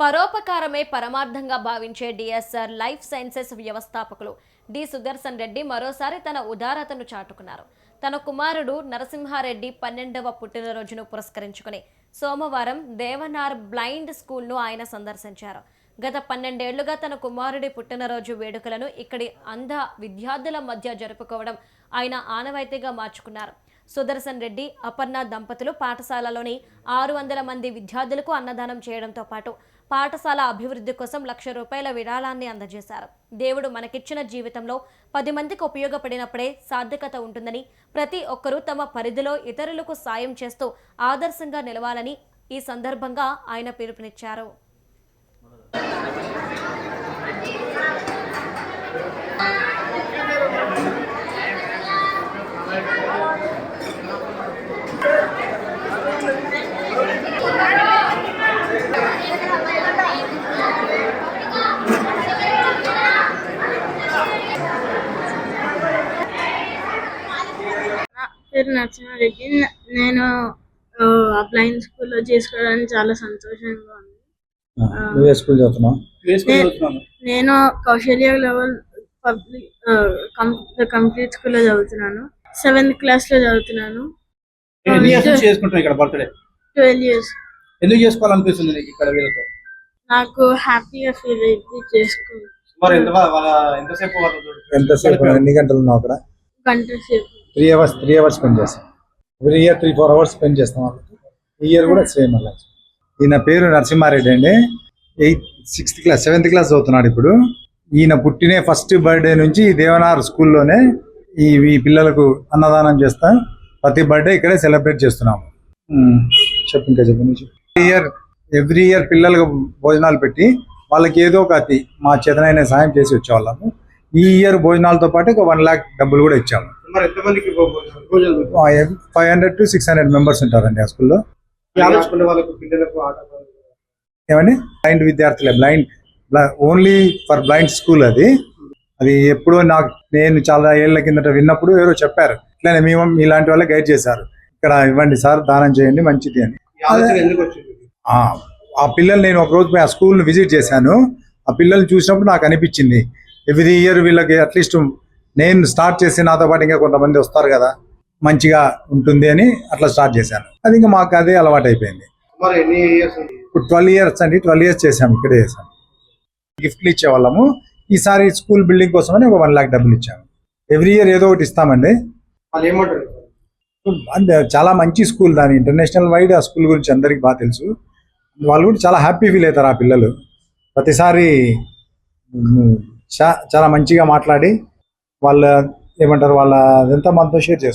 పరోపకారమే పరమార్థంగా భావించే DSR life sciences వ్యవస్థాపకులు డి సుదర్శన్ రెడ్డి మరోసారి తన ఉదారతను చాటుకున్నారు. తన కుమారుడు నరసింహారెడ్డి పన్నెండవ పుట్టినరోజును పురస్కరించుకుని సోమవారం దేవనార్ బ్లైండ్ స్కూల్ను ఆయన సందర్శించారు. గత పన్నెండేళ్ళుగా తన కుమారుడి పుట్టినరోజు వేడుకలను ఇక్కడి అంధ విద్యార్థుల మధ్య జరుపుకోవడం ఆయన ఆనవాయితీగా మార్చుకున్నారు. సుదర్శన్ రెడ్డి అపర్ణ దంపతులు పాఠశాలలోని ఆరు వందల మంది విద్యార్థులకు అన్నదానం చేయడంతో పాటు పాఠశాల అభివృద్ధి కోసం లక్ష రూపాయల విరాళాన్ని అందజేశారు. దేవుడు మనకిచ్చిన జీవితంలో పది మందికి ఉపయోగపడినప్పుడే సార్థకత ఉంటుందని ప్రతి ఒక్కరూ తమ పరిధిలో ఇతరులకు సాయం చేస్తూ ఆదర్శంగా నిలవాలని ఈ సందర్భంగా ఆయన పిలుపునిచ్చారు. పేరు నరసింహారెడ్డి. నేను ఆ, బ్లైండ్ స్కూల్లో చేసుకోవడానికి చాలా సంతోషంగా ఉంది. నువ్వే స్కూల్ చదువుతున్నావు? నే- నేను కౌశల్య లెవెల్ పబ్లిక్ కంప్లీట్ స్కూల్లో చదువుతున్నాను. సెవెంత్ క్లాస్లో చదువుతున్నాను. ఎన్ని ఇయర్స్ నుంచి చేసుకుంటాం ఇక్కడ బర్త్డే ట్వెల్వ్ ఇయర్స్ ఎందుకు చేసుకోవాలనిపిస్తుంది నీకు ఇక్కడ వీళ్ళతో? నాకు హ్యాపీగా ఫీల్ అయింది చేసుకో మరి ఎంత వా- వాళ్ళ ఎంతసేపు వాళ్ళతో ఎంతసేపు? ఎన్ని గంటలు ఉన్నావు అక్కడ? గంట సేపు three hours three hours spend చేస్తాం. Every year three four hours spend చేస్తాం వాళ్ళకి. ఈ ఇయర్ కూడా సేమ్ అలా. ఈయన పేరు నరసింహారెడ్డి అండి. Eighth sixth class seventh class చదువుతున్నాడు ఇప్పుడు. ఈయన పుట్టినే ఫస్ట్ బర్త్డే నుంచి దేవనార్ స్కూల్లోనే ఈ ఈ పిల్లలకు అన్నదానం చేస్తాం. ప్రతి బర్త్డే ఇక్కడే సెలబ్రేట్ చేస్తున్నాము. ఉమ్, చెప్పు ఇంకా చెప్పు నువ్వు చెప్పు. ఇయర్ ఎవ్రీ ఇయర్ పిల్లలకు భోజనాలు పెట్టి వాళ్ళకి ఏదో ఒక అతి మా చేతనైన సాయం చేసి వచ్చేవాళ్ళము. ఈ ఇయర్ భోజనాలతో పాటు ఒక వన్ లాక్ డబ్బులు కూడా ఇచ్చాము. Five hundred to six hundred members ఉంటారండి ఆ స్కూల్లో. ఏమని బ్లైండ్ విద్యార్థులే blind only for blind school అది. అది ఎప్పుడో నాకు నేను చాలా ఏళ్ళ కిందట విన్నప్పుడు ఎవరో చెప్పారు. ఇట్లానే మేము ఇలాంటి వాళ్ళే గైడ్ చేశారు. ఇక్కడ ఇవ్వండి సార్ దానం చేయండి మంచిది అని. ఆ పిల్లలు నేను ఒక రోజు ఆ స్కూల్ని విజిట్ చేశాను. ఆ పిల్లల్ని చూసినప్పుడు నాకు అనిపించింది. ఎవ్రీ ఇయర్ వీళ్ళకి అట్లీస్ట్ నేను స్టార్ట్ చేసి నాతో పాటు ఇంకా కొంతమంది వస్తారు కదా మంచిగా ఉంటుంది అని అట్లా స్టార్ట్ చేశాను. అది ఇంకా మాకు అదే అలవాటు అయిపోయింది ఇప్పుడు ట్వెల్వ్ ఇయర్స్ అండి ట్వెల్వ్ ఇయర్స్ చేసాము ఇక్కడే చేసాము గిఫ్ట్లు ఇచ్చేవాళ్ళము. ఈసారి స్కూల్ బిల్డింగ్ కోసమని ఒక వన్ లాక్ డబ్బులు ఇచ్చాము. ఎవ్రీ ఇయర్ ఏదో ఒకటి ఇస్తామండి. అంటే చాలా మంచి స్కూల్ దాని ఇంటర్నేషనల్ వైడ్ ఆ స్కూల్ గురించి అందరికి బాగా తెలుసు. వాళ్ళు కూడా చాలా హ్యాపీ ఫీల్ అవుతారు ఆ పిల్లలు. ప్రతిసారి చాలా మంచిగా మాట్లాడి వాళ్ళ ఏమంటారు వాళ్ళ అదంతా మనతో షేర్ చేసుకుంటారు